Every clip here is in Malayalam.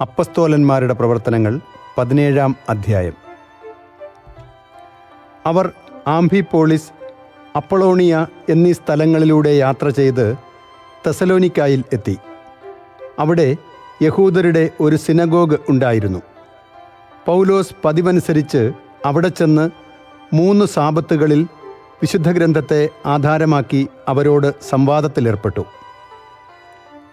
അപ്പസ്തോലന്മാരുടെ പ്രവർത്തനങ്ങൾ പതിനേഴാം അധ്യായം. അവർ ആംഫിപോളിസ് അപ്പളോണിയ എന്നീ സ്ഥലങ്ങളിലൂടെ യാത്ര ചെയ്ത് തെസലോനിക്കായിൽ എത്തി. അവിടെ യഹൂദരുടെ ഒരു സിനഗോഗ് ഉണ്ടായിരുന്നു. പൗലോസ് പതിവനുസരിച്ച് അവിടെ ചെന്ന് മൂന്ന് സാപത്തുകളിൽ വിശുദ്ധ ഗ്രന്ഥത്തെ ആധാരമാക്കി അവരോട് സംവാദത്തിലേർപ്പെട്ടു.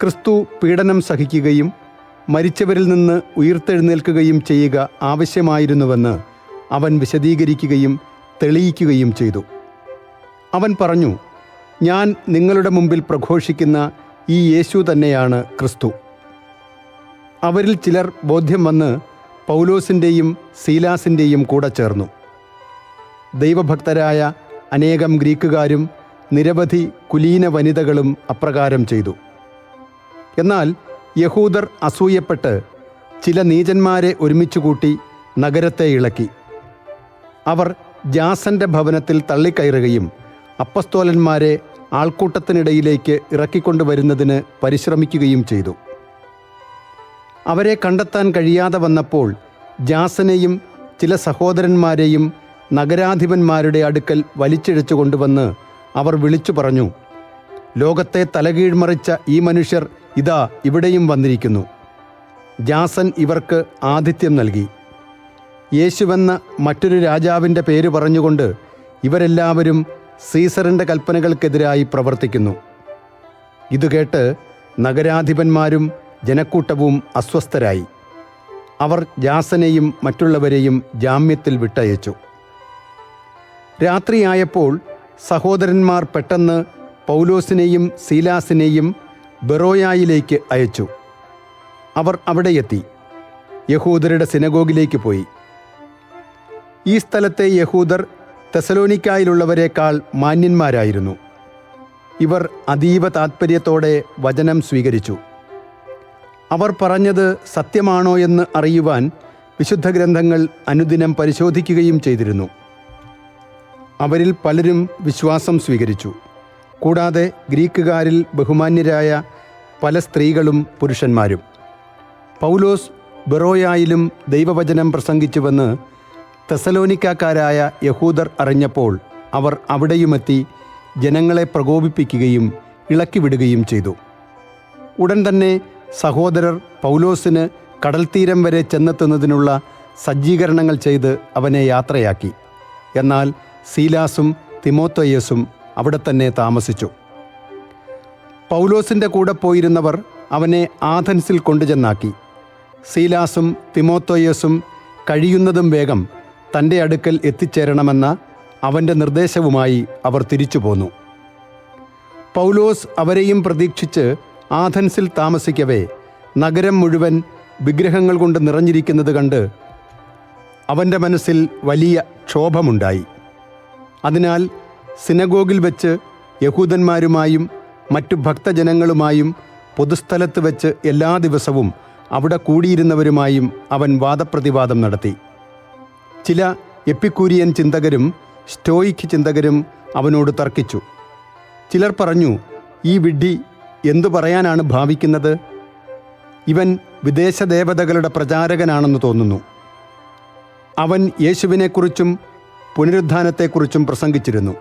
ക്രിസ്തു പീഡനം സഹിക്കുകയും മരിച്ചവരിൽ നിന്ന് ഉയർത്തെഴുന്നേൽക്കുകയും ചെയ്യുക ആവശ്യമായിരുന്നുവെന്ന് അവൻ വിശദീകരിക്കുകയും തെളിയിക്കുകയും ചെയ്തു. അവൻ പറഞ്ഞു ഞാൻ നിങ്ങളുടെ മുമ്പിൽ പ്രഘോഷിക്കുന്ന ഈ യേശു തന്നെയാണ് ക്രിസ്തു. അവരിൽ ചിലർ ബോധ്യം വന്ന് പൗലോസിന്റെയും സീലാസിന്റെയും കൂടെ ചേർന്നു. ദൈവഭക്തരായ അനേകം ഗ്രീക്കുകാരും നിരവധി കുലീന വനിതകളും അപ്രകാരം ചെയ്തു. എന്നാൽ യഹൂദർ അസൂയപ്പെട്ട് ചില നീചന്മാരെ ഒരുമിച്ചു കൂട്ടി നഗരത്തെ ഇളക്കി. അവർ ജാസന്റെ ഭവനത്തിൽ തള്ളിക്കയറുകയും അപ്പസ്തോലന്മാരെ ആൾക്കൂട്ടത്തിനിടയിലേക്ക് ഇറക്കിക്കൊണ്ടുവരുന്നതിന് പരിശ്രമിക്കുകയും ചെയ്തു. അവരെ കണ്ടെത്താൻ കഴിയാതെ വന്നപ്പോൾ ജാസനെയും ചില സഹോദരന്മാരെയും നഗരാധിപന്മാരുടെ അടുക്കൽ വലിച്ചിഴച്ചു കൊണ്ടുവന്ന് അവർ വിളിച്ചു പറഞ്ഞു ലോകത്തെ തലകീഴ്മറിച്ച ഈ മനുഷ്യർ ഇതാ ഇവിടെയും വന്നിരിക്കുന്നു. ജാസൻ ഇവർക്ക് ആതിഥ്യം നൽകി. യേശുവെന്ന മറ്റൊരു രാജാവിന്റെ പേര് പറഞ്ഞുകൊണ്ട് ഇവരെല്ലാവരും സീസറിന്റെ കൽപ്പനകൾക്കെതിരായി പ്രവർത്തിക്കുന്നു. ഇതുകേട്ട് നഗരാധിപന്മാരും ജനക്കൂട്ടവും അസ്വസ്ഥരായി. അവർ ജാസനെയും മറ്റുള്ളവരെയും ജാമ്യത്തിൽ വിട്ടയച്ചു. രാത്രിയായപ്പോൾ സഹോദരന്മാർ പെട്ടെന്ന് പൗലോസിനെയും സീലാസിനെയും ബെറോയായിലേക്ക് അയച്ചു. അവർ അവിടെയെത്തി യഹൂദരുടെ സിനഗോഗിലേക്ക് പോയി. ഈ സ്ഥലത്തെ യഹൂദർ തെസലോനിക്കായിലുള്ളവരെക്കാൾ മാന്യന്മാരായിരുന്നു. ഇവർ അതീവ താത്പര്യത്തോടെ വചനം സ്വീകരിച്ചു. അവർ പറഞ്ഞത് സത്യമാണോ എന്ന് അറിയുവാൻ വിശുദ്ധ ഗ്രന്ഥങ്ങൾ അനുദിനം പരിശോധിക്കുകയും ചെയ്തിരുന്നു. അവരിൽ പലരും വിശ്വാസം സ്വീകരിച്ചു. കൂടാതെ ഗ്രീക്കുകാരിൽ ബഹുമാന്യരായ പല സ്ത്രീകളും പുരുഷന്മാരും. പൗലോസ് ബെറോയായിലും ദൈവവചനം പ്രസംഗിച്ചുവെന്ന് തെസലോനിക്കാക്കാരായ യഹൂദർ അറിഞ്ഞപ്പോൾ അവർ അവിടെയുമെത്തി ജനങ്ങളെ പ്രകോപിപ്പിക്കുകയും ഇളക്കിവിടുകയും ചെയ്തു. ഉടൻ തന്നെ സഹോദരർ പൗലോസിന് കടൽത്തീരം വരെ ചെന്നെത്തുന്നതിനുള്ള സജ്ജീകരണങ്ങൾ ചെയ്ത് അവനെ യാത്രയാക്കി. എന്നാൽ സീലാസും തിമോത്തയസും അവിടെ തന്നെ താമസിച്ചു. പൗലോസിന്റെ കൂടെ പോയിരുന്നവർ അവനെ ആഥൻസിൽ കൊണ്ടുചെന്നാക്കി. സീലാസും തിമോത്തോയസും കഴിയുന്നതും വേഗം തന്റെ അടുക്കൽ എത്തിച്ചേരണമെന്ന അവന്റെ നിർദ്ദേശവുമായി അവർ തിരിച്ചു പോന്നു. പൗലോസ് അവരെയും പ്രതീക്ഷിച്ച് ആഥൻസിൽ താമസിക്കവേ നഗരം മുഴുവൻ വിഗ്രഹങ്ങൾ കൊണ്ട് നിറഞ്ഞിരിക്കുന്നത് കണ്ട് അവന്റെ മനസ്സിൽ വലിയ ക്ഷോഭമുണ്ടായി. അതിനാൽ സിനഗോഗിൽ വെച്ച് യഹൂദന്മാരുമായും മറ്റു ഭക്തജനങ്ങളുമായും പൊതുസ്ഥലത്ത് വെച്ച് എല്ലാ ദിവസവും അവിടെ കൂടിയിരുന്നവരുമായും അവൻ വാദപ്രതിവാദം നടത്തി. ചില എപ്പിക്കൂരിയൻ ചിന്തകരും സ്റ്റോയിക് ചിന്തകരും അവനോട് തർക്കിച്ചു. ചിലർ പറഞ്ഞു ഈ വിഡ്ഢി എന്തു പറയാനാണ് ഭാവിക്കുന്നത്? ഇവൻ വിദേശ ദേവതകളുടെ പ്രചാരകനാണെന്ന് തോന്നുന്നു. അവൻ യേശുവിനെക്കുറിച്ചും പുനരുദ്ധാനത്തെക്കുറിച്ചും പ്രസംഗിച്ചിരുന്നു.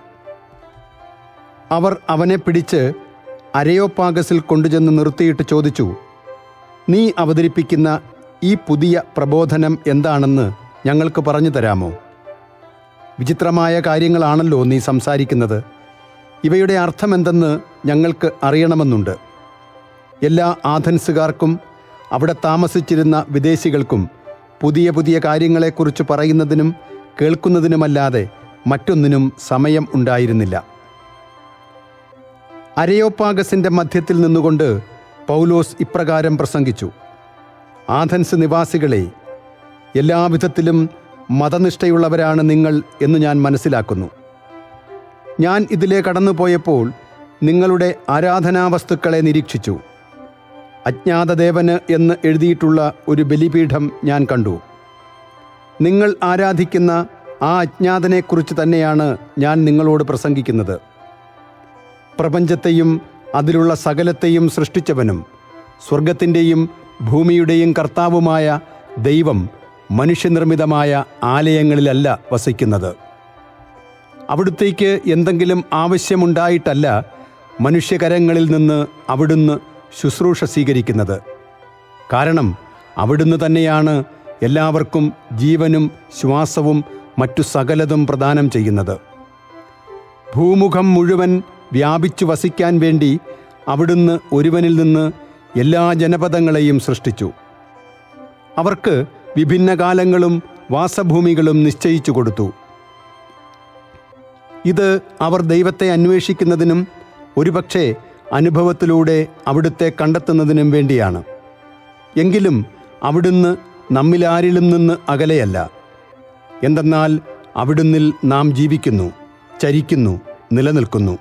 അവർ അവനെ പിടിച്ച് അരയോപ്പാഗസിൽ കൊണ്ടുചെന്ന് നിർത്തിയിട്ട് ചോദിച്ചു നീ അവതരിപ്പിക്കുന്ന ഈ പുതിയ പ്രബോധനം എന്താണെന്ന് ഞങ്ങൾക്ക് പറഞ്ഞു തരാമോ? വിചിത്രമായ കാര്യങ്ങളാണല്ലോ നീ സംസാരിക്കുന്നത്. ഇവയുടെ അർത്ഥമെന്തെന്ന് ഞങ്ങൾക്ക് അറിയണമെന്നുണ്ട്. എല്ലാ ആഥൻസുകാർക്കും അവിടെ താമസിച്ചിരുന്ന വിദേശികൾക്കും പുതിയ പുതിയ കാര്യങ്ങളെക്കുറിച്ച് പറയുന്നതിനും കേൾക്കുന്നതിനുമല്ലാതെ മറ്റൊന്നിനും സമയം ഉണ്ടായിരുന്നില്ല. അരയോപ്പാഗസിന്റെ മധ്യത്തിൽ നിന്നുകൊണ്ട് പൗലോസ് ഇപ്രകാരം പ്രസംഗിച്ചു. ആഥൻസ് നിവാസികളെ എല്ലാവിധത്തിലും മതനിഷ്ഠയുള്ളവരാണ് നിങ്ങൾ എന്ന് ഞാൻ മനസ്സിലാക്കുന്നു. ഞാൻ ഇതിലെ കടന്നുപോയപ്പോൾ നിങ്ങളുടെ ആരാധനാവസ്തുക്കളെ നിരീക്ഷിച്ചു. അജ്ഞാതദേവന് എന്ന് എഴുതിയിട്ടുള്ള ഒരു ബലിപീഠം ഞാൻ കണ്ടു. നിങ്ങൾ ആരാധിക്കുന്ന ആ അജ്ഞാതനെക്കുറിച്ച് തന്നെയാണ് ഞാൻ നിങ്ങളോട് പ്രസംഗിക്കുന്നത്. പ്രപഞ്ചത്തെയും അതിലുള്ള സകലത്തെയും സൃഷ്ടിച്ചവനും സ്വർഗത്തിന്റെയും ഭൂമിയുടെയും കർത്താവുമായ ദൈവം മനുഷ്യനിർമ്മിതമായ ആലയങ്ങളിലല്ല വസിക്കുന്നത്. അവിടുത്തേക്ക് എന്തെങ്കിലും ആവശ്യമുണ്ടായിട്ടല്ല മനുഷ്യകരങ്ങളിൽ നിന്ന് അവിടുന്ന് ശുശ്രൂഷ സ്വീകരിക്കുന്നത്. കാരണം അവിടുന്ന് തന്നെയാണ് എല്ലാവർക്കും ജീവനും ശ്വാസവും മറ്റു സകലതും പ്രദാനം ചെയ്യുന്നത്. ഭൂമുഖം മുഴുവൻ വ്യാപിച്ചു വസിക്കാൻ വേണ്ടി അവിടുന്ന് ഒരുവനിൽ നിന്ന് എല്ലാ ജനപദങ്ങളെയും സൃഷ്ടിച്ചു. അവർക്ക് വിഭിന്ന കാലങ്ങളും വാസഭൂമികളും നിശ്ചയിച്ചു കൊടുത്തു. ഇത് അവർ ദൈവത്തെ അന്വേഷിക്കുന്നതിനും ഒരുപക്ഷെ അനുഭവത്തിലൂടെ അവിടുത്തെ കണ്ടെത്തുന്നതിനും വേണ്ടിയാണ്. എങ്കിലും അവിടുന്ന് നമ്മിലാരിലും നിന്ന് അകലെയല്ല. എന്തെന്നാൽ അവിടുന്നിൽ നാം ജീവിക്കുന്നു ചരിക്കുന്നു നിലനിൽക്കുന്നു.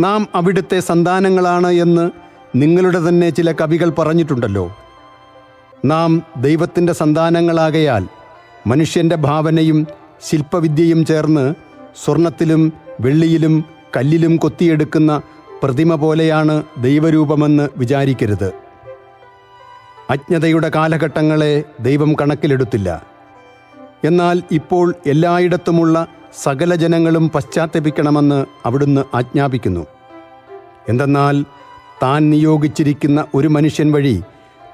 നാം അവിടുത്തെ സന്താനങ്ങളാണ് എന്ന് നിങ്ങളുടെ തന്നെ ചില കവികൾ പറഞ്ഞിട്ടുണ്ടല്ലോ. നാം ദൈവത്തിന്റെ സന്താനങ്ങളാകയാൽ മനുഷ്യന്റെ ഭാവനയും ശില്പവിദ്യയും ചേർന്ന് സ്വർണത്തിലും വെള്ളിയിലും കല്ലിലും കൊത്തിയെടുക്കുന്ന പ്രതിമ പോലെയാണ് ദൈവരൂപമെന്ന് വിചാരിക്കരുത്. അജ്ഞതയുടെ കാലഘട്ടങ്ങളെ ദൈവം കണക്കിലെടുത്തില്ല. എന്നാൽ ഇപ്പോൾ എല്ലായിടത്തുമുള്ള സകല ജനങ്ങളും പശ്ചാത്തപിക്കണമെന്ന് അവിടുന്ന് ആജ്ഞാപിക്കുന്നു. എന്തെന്നാൽ താൻ നിയോഗിച്ചിരിക്കുന്ന ഒരു മനുഷ്യൻ വഴി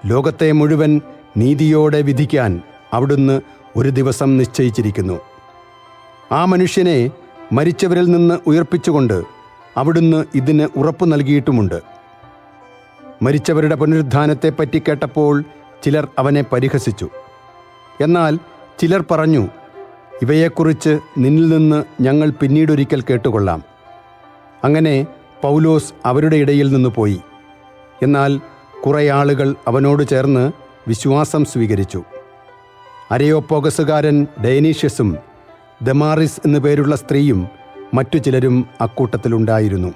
ലോകത്തെ മുഴുവൻ നീതിയോടെ വിധിക്കാൻ അവിടുന്ന് ഒരു ദിവസം നിശ്ചയിച്ചിരിക്കുന്നു. ആ മനുഷ്യനെ മരിച്ചവരിൽ നിന്ന് ഉയർപ്പിച്ചുകൊണ്ട് അവിടുന്ന് ഇതിന് ഉറപ്പു നൽകിയിട്ടുമുണ്ട്. മരിച്ചവരുടെ പുനരുദ്ധാനത്തെപ്പറ്റി കേട്ടപ്പോൾ ചിലർ അവനെ പരിഹസിച്ചു. എന്നാൽ ചിലർ പറഞ്ഞു ഇവയെക്കുറിച്ച് നിന്നിൽ നിന്ന് ഞങ്ങൾ പിന്നീടൊരിക്കൽ കേട്ടുകൊള്ളാം. അങ്ങനെ പൗലോസ് അവരുടെ ഇടയിൽ നിന്ന് പോയി. എന്നാൽ കുറേ ആളുകൾ അവനോട് ചേർന്ന് വിശ്വാസം സ്വീകരിച്ചു. അരയോപ്പോഗസുകാരൻ ഡയനീഷ്യസും ദമാറിസ് എന്നു പേരുള്ള സ്ത്രീയും മറ്റു ചിലരും അക്കൂട്ടത്തിലുണ്ടായിരുന്നു.